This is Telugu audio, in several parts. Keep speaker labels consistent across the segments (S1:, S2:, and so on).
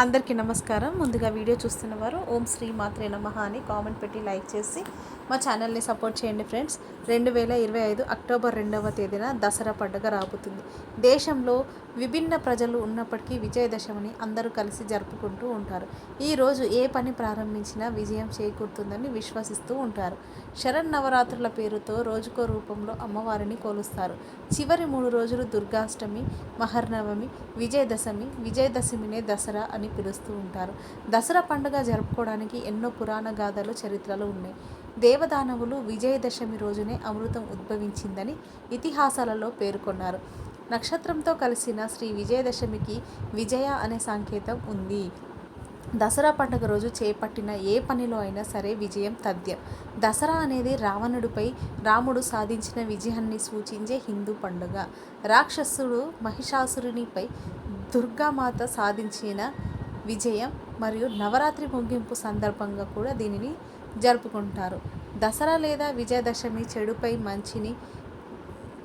S1: అందరికీ నమస్కారం. ముందుగా వీడియో చూస్తున్న వారు ఓం శ్రీ మాత్రే నమ అని కామెంట్ పెట్టి లైక్ చేసి మా ఛానల్ని సపోర్ట్ చేయండి ఫ్రెండ్స్. రెండు వేల ఇరవై ఐదు అక్టోబర్ రెండవ తేదీన దసరా పండుగ రాబోతుంది. దేశంలో విభిన్న ప్రజలు ఉన్నప్పటికీ విజయదశమిని అందరూ కలిసి జరుపుకుంటూ ఉంటారు. ఈ రోజు ఏ పని ప్రారంభించినా విజయం చేకూరుతుందని విశ్వసిస్తూ ఉంటారు. శరన్నవరాత్రుల పేరుతో రోజుకో రూపంలో అమ్మవారిని కొలుస్తారు. చివరి మూడు రోజులు దుర్గాష్టమి మహర్నవమి విజయదశమి విజయదశమినే దసరా అని పిలుస్తూ ఉంటారు. దసరా పండుగ జరుపుకోవడానికి ఎన్నో పురాణ గాథలు చరిత్రలు ఉన్నాయి. దేవదానవులు విజయదశమి రోజునే అమృతం ఉద్భవించిందని ఇతిహాసాలలో పేర్కొన్నారు. నక్షత్రంతో కలిసిన శ్రీ విజయదశమికి విజయ అనే సంకేతం ఉంది. దసరా పండుగ రోజు చేపట్టిన ఏ పనిలో అయినా సరే విజయం తథ్యం. దసరా అనేది రావణుడిపై రాముడు సాధించిన విజయాన్ని సూచించే హిందూ పండుగ. రాక్షసుడు మహిషాసురునిపై దుర్గామాత సాధించిన విజయం మరియు నవరాత్రి ముగింపు సందర్భంగా కూడా దీనిని జరుపుకుంటారు. దసరా లేదా విజయదశమి చెడుపై మంచిని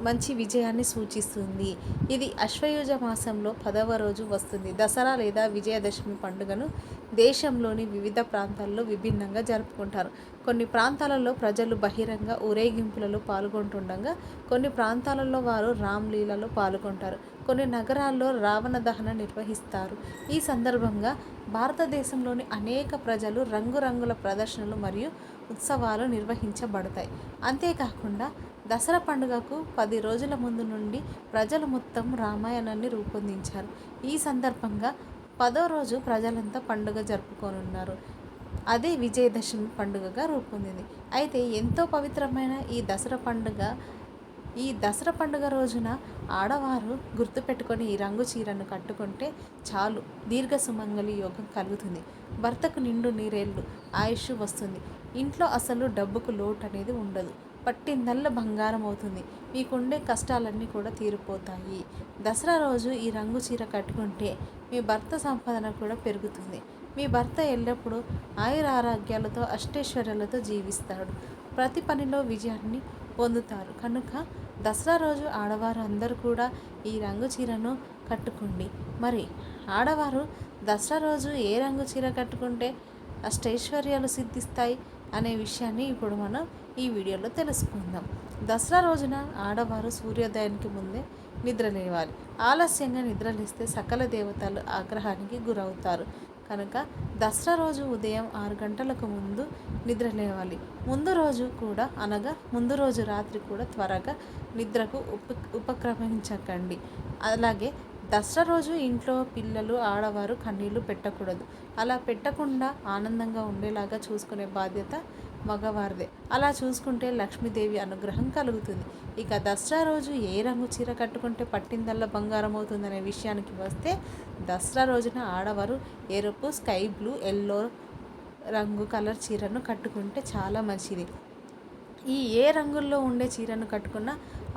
S1: మంచి విజయాన్ని సూచిస్తుంది. ఇది అశ్వయుజ మాసంలో పదవ రోజు వస్తుంది. దసరా లేదా విజయదశమి పండుగను దేశంలోని వివిధ ప్రాంతాల్లో విభిన్నంగా జరుపుకుంటారు. కొన్ని ప్రాంతాలలో ప్రజలు బహిరంగ ఊరేగింపులలో పాల్గొంటుండగా కొన్ని ప్రాంతాలలో వారు రామ్లీలలో పాల్గొంటారు. కొన్ని నగరాల్లో రావణ దహన నిర్వహిస్తారు. ఈ సందర్భంగా భారతదేశంలోని అనేక ప్రజలు రంగురంగుల ప్రదర్శనలు మరియు ఉత్సవాలు నిర్వహించబడతాయి. అంతేకాకుండా దసరా పండుగకు పది రోజుల ముందు నుండి ప్రజలు మొత్తం రామాయణాన్ని రూపొందించారు. ఈ సందర్భంగా పదో రోజు ప్రజలంతా పండుగ జరుపుకోనున్నారు. అదే విజయదశమి పండుగగా రూపొందింది. అయితే ఎంతో పవిత్రమైన ఈ దసరా పండుగ ఈ దసరా పండుగ రోజున ఆడవారు గుర్తుపెట్టుకొని ఈ రంగు చీరను కట్టుకుంటే చాలు దీర్ఘ సుమంగళి యోగం కలుగుతుంది. భర్తకు నిండు నీరేళ్ళు ఆయుష్ వస్తుంది. ఇంట్లో అసలు డబ్బుకు లోటు అనేది ఉండదు. పట్టిందల్ల బంగారం అవుతుంది. మీకుండే కష్టాలన్నీ కూడా తీరిపోతాయి. దసరా రోజు ఈ రంగు చీర కట్టుకుంటే మీ భర్త సంపాదన కూడా పెరుగుతుంది. మీ భర్త ఎల్లప్పుడూ ఆయుర ఆరోగ్యాలతో అష్టైశ్వర్యాలతో జీవిస్తాడు. ప్రతి పనిలో విజయాన్ని పొందుతారు. కనుక దసరా రోజు ఆడవారు అందరూ కూడా ఈ రంగు చీరను కట్టుకోండి. మరి ఆడవారు దసరా రోజు ఏ రంగు చీర కట్టుకుంటే అష్టైశ్వర్యాలు సిద్ధిస్తాయి అనే విషయాన్ని ఇప్పుడు మనం ఈ వీడియోలో తెలుసుకుందాం. దసరా రోజున ఆడవారు సూర్యోదయానికి ముందే నిద్ర లేవాలి. ఆలస్యంగా నిద్రలేస్తే సకల దేవతలు ఆగ్రహానికి గురవుతారు. కనుక దసరా రోజు ఉదయం ఆరు గంటలకు ముందు నిద్ర లేవాలి. ముందు రోజు కూడా అనగా ముందు రోజు రాత్రి కూడా త్వరగా నిద్రకు ఉప ఉపక్రమించకండి. అలాగే దసరా రోజు ఇంట్లో పిల్లలు ఆడవారు కన్నీళ్ళు పెట్టకూడదు. అలా పెట్టకుండా ఆనందంగా ఉండేలాగా చూసుకునే బాధ్యత మగవారిదే అలా చూసుకుంటే లక్ష్మీదేవి అనుగ్రహం కలుగుతుంది. ఇక దసరా రోజు ఏ రంగు చీర కట్టుకుంటే పట్టిందల్లా బంగారం అవుతుందనే విషయానికి వస్తే దసరా రోజున ఆడవారు ఎరుపు స్కై బ్లూ ఎల్లో రంగు కలర్ చీరను కట్టుకుంటే చాలా మంచిది. ఈ ఏ రంగుల్లో ఉండే చీరను కట్టుకున్న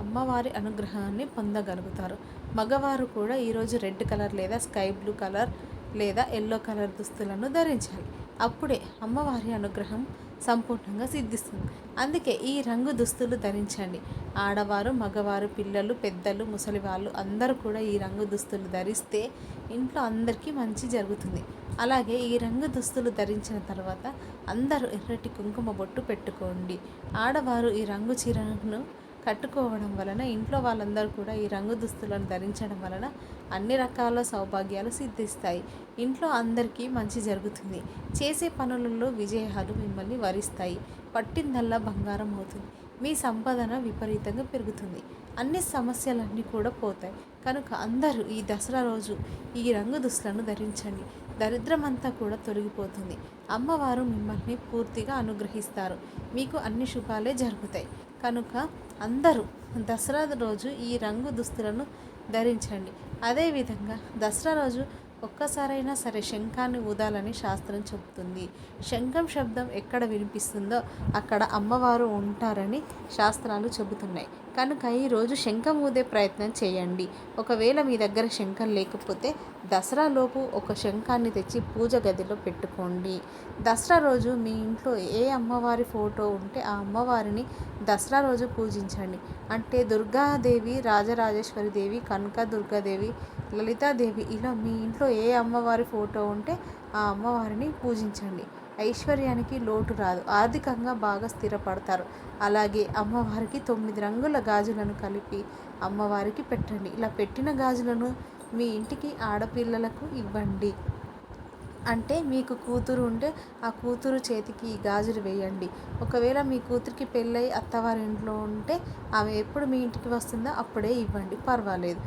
S1: అమ్మవారి అనుగ్రహాన్ని పొందగలుగుతారు. మగవారు కూడా ఈరోజు రెడ్ కలర్ లేదా స్కై బ్లూ కలర్ లేదా ఎల్లో కలర్ దుస్తులను ధరించాలి. అప్పుడే అమ్మవారి అనుగ్రహం సంపూర్ణంగా సిద్ధిస్తుంది. అందుకే ఈ రంగు దుస్తులు ధరించండి. ఆడవారు మగవారు పిల్లలు పెద్దలు ముసలి వాళ్ళు అందరూ కూడా ఈ రంగు దుస్తులు ధరిస్తే ఇంట్లో అందరికీ మంచి జరుగుతుంది. అలాగే ఈ రంగు దుస్తులు ధరించిన తర్వాత అందరూ ఎర్రటి కుంకుమ బొట్టు పెట్టుకోండి. ఆడవారు ఈ రంగు చీరను కట్టుకోవడం వలన ఇంట్లో వాళ్ళందరూ కూడా ఈ రంగు దుస్తులను ధరించడం వలన అన్ని రకాల సౌభాగ్యాలు సిద్ధిస్తాయి. ఇంట్లో అందరికీ మంచి జరుగుతుంది. చేసే పనులలో విజయాలు మిమ్మల్ని వరిస్తాయి. పట్టిందల్లా బంగారం అవుతుంది. మీ సంపాదన విపరీతంగా పెరుగుతుంది. అన్ని సమస్యలన్నీ కూడా పోతాయి. కనుక అందరూ ఈ దసరా రోజు ఈ రంగు దుస్తులను ధరించండి. దరిద్రమంతా కూడా తొలగిపోతుంది. అమ్మవారు మిమ్మల్ని పూర్తిగా అనుగ్రహిస్తారు. మీకు అన్ని శుభాలే జరుగుతాయి. కనుక అందరూ దసరా రోజు ఈ రంగు దుస్తులను ధరించండి. అదేవిధంగా దసరా రోజు ఒక్కసారైనా సరే శంఖాన్ని ఊదాలని శాస్త్రం చెబుతుంది. శంఖం శబ్దం ఎక్కడ వినిపిస్తుందో అక్కడ అమ్మవారు ఉంటారని శాస్త్రాలు చెబుతున్నాయి. కనుక ఈరోజు శంఖం ఊదే ప్రయత్నం చేయండి. ఒకవేళ మీ దగ్గర శంఖం లేకపోతే దసరా లోపు ఒక శంఖాన్ని తెచ్చి పూజ గదిలో పెట్టుకోండి. దసరా రోజు మీ ఇంట్లో ఏ అమ్మవారి ఫోటో ఉంటే ఆ అమ్మవారిని దసరా రోజు పూజించండి. అంటే దుర్గాదేవి రాజరాజేశ్వరి దేవి కనక దుర్గాదేవి లలితాదేవి ఇలా మీ ఇంట్లో ఏ అమ్మవారి ఫోటో ఉంటే ఆ అమ్మవారిని పూజించండి. ఐశ్వర్యానికి లోటు రాదు. ఆర్థికంగా బాగా స్థిరపడతారు. అలాగే అమ్మవారికి తొమ్మిది రంగుల గాజులను కలిపి అమ్మవారికి పెట్టండి. ఇలా పెట్టిన గాజులను మీ ఇంటికి ఆడపిల్లలకు ఇవ్వండి. అంటే మీకు కూతురు ఉంటే ఆ కూతురు చేతికి ఈ గాజులు వేయండి. ఒకవేళ మీ కూతురికి పెళ్ళై అత్తవారి ఇంట్లో ఉంటే ఆమె ఎప్పుడు మీ ఇంటికి వస్తుందో అప్పుడే ఇవ్వండి. పర్వాలేదు.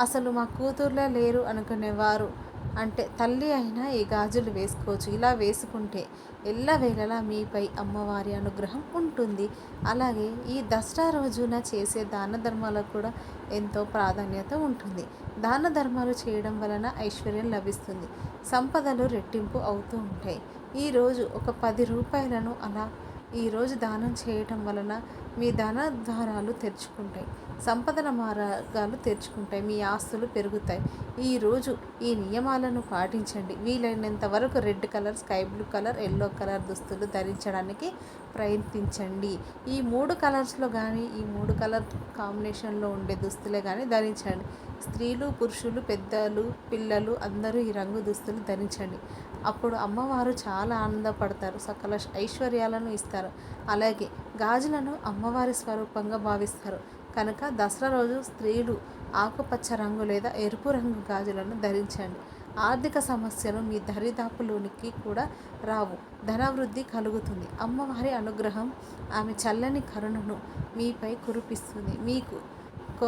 S1: అసలు మా కూతుర్లే లేరు అనుకునేవారు. అంటే తల్లి అయినా ఈ గాజులు వేసుకోవచ్చు. ఇలా వేసుకుంటే ఎల్లవేళలా మీపై అమ్మవారి అనుగ్రహం ఉంటుంది. అలాగే ఈ దసరా రోజున చేసే దాన ధర్మాలకు కూడా ఎంతో ప్రాధాన్యత ఉంటుంది. దాన ధర్మాలు చేయడం వలన ఐశ్వర్యం లభిస్తుంది. సంపదలు రెట్టింపు అవుతూ ఉంటాయి. ఈరోజు ఒక పది రూపాయలను అలా ఈరోజు దానం చేయటం వలన మీ ధన ద్వారాలు తెరుచుకుంటాయి. సంపదన మార్గాలు తెరుచుకుంటాయి. మీ ఆస్తులు పెరుగుతాయి. ఈరోజు ఈ నియమాలను పాటించండి. వీలైనంత వరకు red colour sky blue colour yellow colour దుస్తులు ధరించడానికి ప్రయత్నించండి. ఈ మూడు కలర్స్లో కానీ ఈ మూడు కలర్ కాంబినేషన్లో ఉండే దుస్తులే కానీ ధరించండి. స్త్రీలు పురుషులు పెద్దలు పిల్లలు అందరూ ఈ రంగు దుస్తులు ధరించండి. అప్పుడు అమ్మవారు చాలా ఆనందపడతారు. సకల ఐశ్వర్యాలను ఇస్తారు. అలాగే గాజులను అమ్మవారి స్వరూపంగా భావిస్తారు. కనుక దసరా రోజు స్త్రీలు ఆకుపచ్చ రంగు లేదా ఎరుపు రంగు గాజులను ధరించండి. ఆర్థిక సమస్యలు మీ దరిదాపులోనికి కూడా రావు. ధనవృద్ధి కలుగుతుంది. అమ్మవారి అనుగ్రహం ఆమె చల్లని కరుణను మీపై కురిపిస్తుంది. మీకు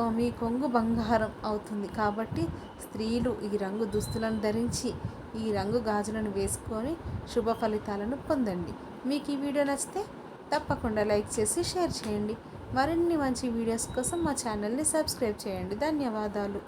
S1: మీ కొంగు బంగారం అవుతుంది. కాబట్టి స్త్రీలు ఈ రంగు దుస్తులను ధరించి ఈ రంగు గాజులను వేసుకొని శుభ ఫలితాలను పొందండి. మీకు ఈ వీడియో నచ్చితే తప్పకుండా లైక్ చేసి షేర్ చేయండి. మరిన్ని మంచి వీడియోస్ కోసం మా ఛానల్ని సబ్స్క్రైబ్ చేయండి. ధన్యవాదాలు.